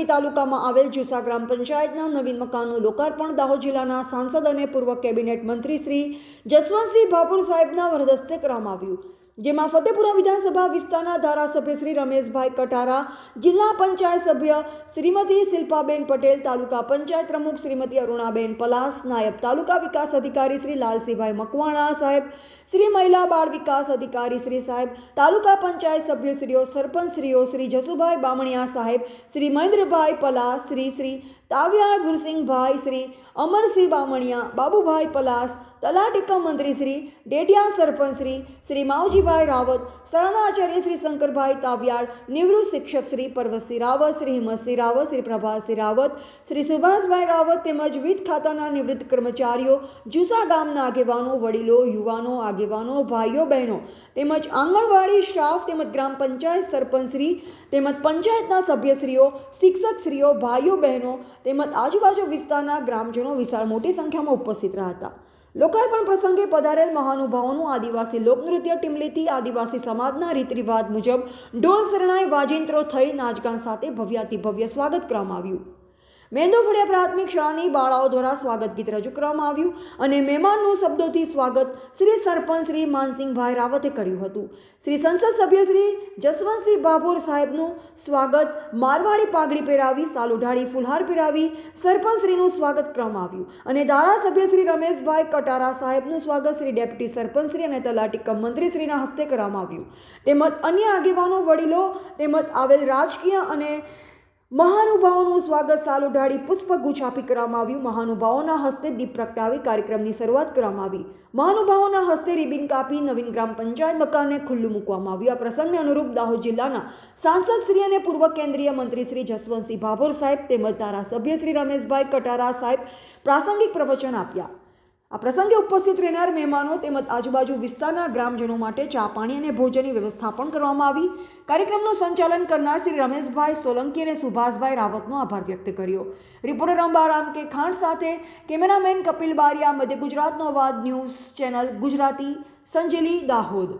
સંજેલી તાલુકામાં આવેલ જુસા ગ્રામ પંચાયતના નવીન મકાનનું લોકાર્પણ દાહોદ જિલ્લાના સાંસદ અને પૂર્વ કેબિનેટ મંત્રી શ્રી જસવંતસિંહ ભાભુર સાહેબના વરદસ્તે કરવામાં આવ્યું. જેમાં ફતેપુરા વિધાનસભા વિસ્તારના ધારાસભ્ય શ્રી રમેશભાઈ કટારા, જિલ્લા પંચાયત સભ્ય શ્રીમતી શિલ્પાબેન પટેલ, તાલુકા પંચાયત પ્રમુખ શ્રીમતી અરુણાબેન પલાસ, નાયબ તાલુકા વિકાસ અધિકારી શ્રી લાલસિંહભાઈ મકવાણા સાહેબ, શ્રી મહિલા બાળ વિકાસ અધિકારી શ્રી સાહેબ, તાલુકા પંચાયત સભ્યશ્રીઓ સરપંચશ્રીઓ શ્રી જસુભાઈ બામણિયા સાહેબ, શ્રી મહેન્દ્રભાઈ પલાસ, શ્રી શ્રી તાવ્યાળ ભુરસિંહભાઈ, શ્રી અમરસિંહ બામણિયા, બાબુભાઈ પલાસ તલાટીકા મંત્રી શ્રી ડેડિયા સરપંચ શ્રી શ્રી માવજીભાઈ રાવત શરણાચાર્ય શ્રી શંકરભાઈ તાવ્યાળ, નિવૃત્ત શિક્ષક શ્રી પર્વતસિંહ રાવત, શ્રી હિંમતસિંહ રાવત, શ્રી પ્રભાસિંહ રાવત, શ્રી સુભાષભાઈ રાવત તેમજ વિવિધ ખાતાના નિવૃત્ત કર્મચારીઓ, જુસા ગામના આગેવાનો, વડીલો, યુવાનો, આગેવાનો, ભાઈઓ, બહેનો તેમજ આંગણવાડી સ્ટાફ તેમજ ગ્રામ પંચાયત સરપંચશ્રી તેમજ પંચાયતના સભ્યશ્રીઓ, શિક્ષકશ્રીઓ, ભાઈઓ, બહેનો તેમજ આજુબાજુ વિસ્તારના ગ્રામજનો વિશાળ મોટી સંખ્યામાં ઉપસ્થિત રહ્યા હતા. લોકાર્પણ પ્રસંગે પધારેલ મહાનુભાવોનું આદિવાસી લોકનૃત્ય ટીમલીથી આદિવાસી સમાજના રીત રિવાજ મુજબ ઢોલ શરણાઈ વાજિંત્રો થઈ નાચગાન સાથે ભવ્યાતિ ભવ્ય સ્વાગત કરવામાં આવ્યું. મેંદોફળિયા પ્રાથમિક શાળાની બાળાઓ દ્વારા સ્વાગત ગીત રજૂ કરવામાં આવ્યું અને મહેમાનનું શબ્દોથી સ્વાગત શ્રી સરપંચ શ્રી માનસિંહભાઈ રાવતે કર્યું હતું. શ્રી સંસદ સભ્ય શ્રી જસવંતસિંહ ભાભોર સાહેબનું સ્વાગત મારવાડી પાઘડી પહેરાવી, સાલ ઉઢાડી, ફુલહાર પહેરાવી સરપંચશ્રીનું સ્વાગત કરવામાં આવ્યું અને ધારાસભ્ય શ્રી રમેશભાઈ કટારા સાહેબનું સ્વાગત શ્રી ડેપ્યુટી સરપંચશ્રી અને તલાટી કમ મંત્રીશ્રીના હસ્તે કરવામાં આવ્યું. તેમજ અન્ય આગેવાનો, વડીલો તેમજ આવેલ રાજકીય અને મહાનુભાવોનું સ્વાગત સાલ ઉઢાડી પુષ્પગુચ્છ આપી કરવામાં આવ્યું. મહાનુભાવોના હસ્તે દીપ પ્રગટાવી કાર્યક્રમની શરૂઆત કરવામાં આવી. મહાનુભાવોના હસ્તે રિબિન કાપી, નવીન ગ્રામ પંચાયત મકાનને ખુલ્લું મૂકવામાં આવ્યું. આ પ્રસંગને અનુરૂપ દાહોદ જિલ્લાના સાંસદ શ્રી અને પૂર્વ કેન્દ્રીય મંત્રી શ્રી જસવંતસિંહ ભાભોર સાહેબ તેમજ ધારાસભ્ય શ્રી રમેશભાઈ કટારા સાહેબ પ્રાસંગિક પ્રવચન આપ્યા. આ પ્રસંગે ઉપસ્થિત રહેનાર મહેમાનો તેમજ આજુબાજુ વિસ્તારના ગ્રામજનો માટે ચા પાણી અને ભોજનની વ્યવસ્થા પણ કરવામાં આવી. કાર્યક્રમનું સંચાલન કરનાર શ્રી રમેશભાઈ સોલંકી અને સુભાષભાઈ રાવતનો આભાર વ્યક્ત કર્યો. રિપોર્ટર અંબારામ કે ખાંડ સાથે કેમેરામેન કપિલ બારિયા, મધ્ય ગુજરાતનો અવાજ ન્યૂઝ ચેનલ ગુજરાતી, સંજેલી, દાહોદ.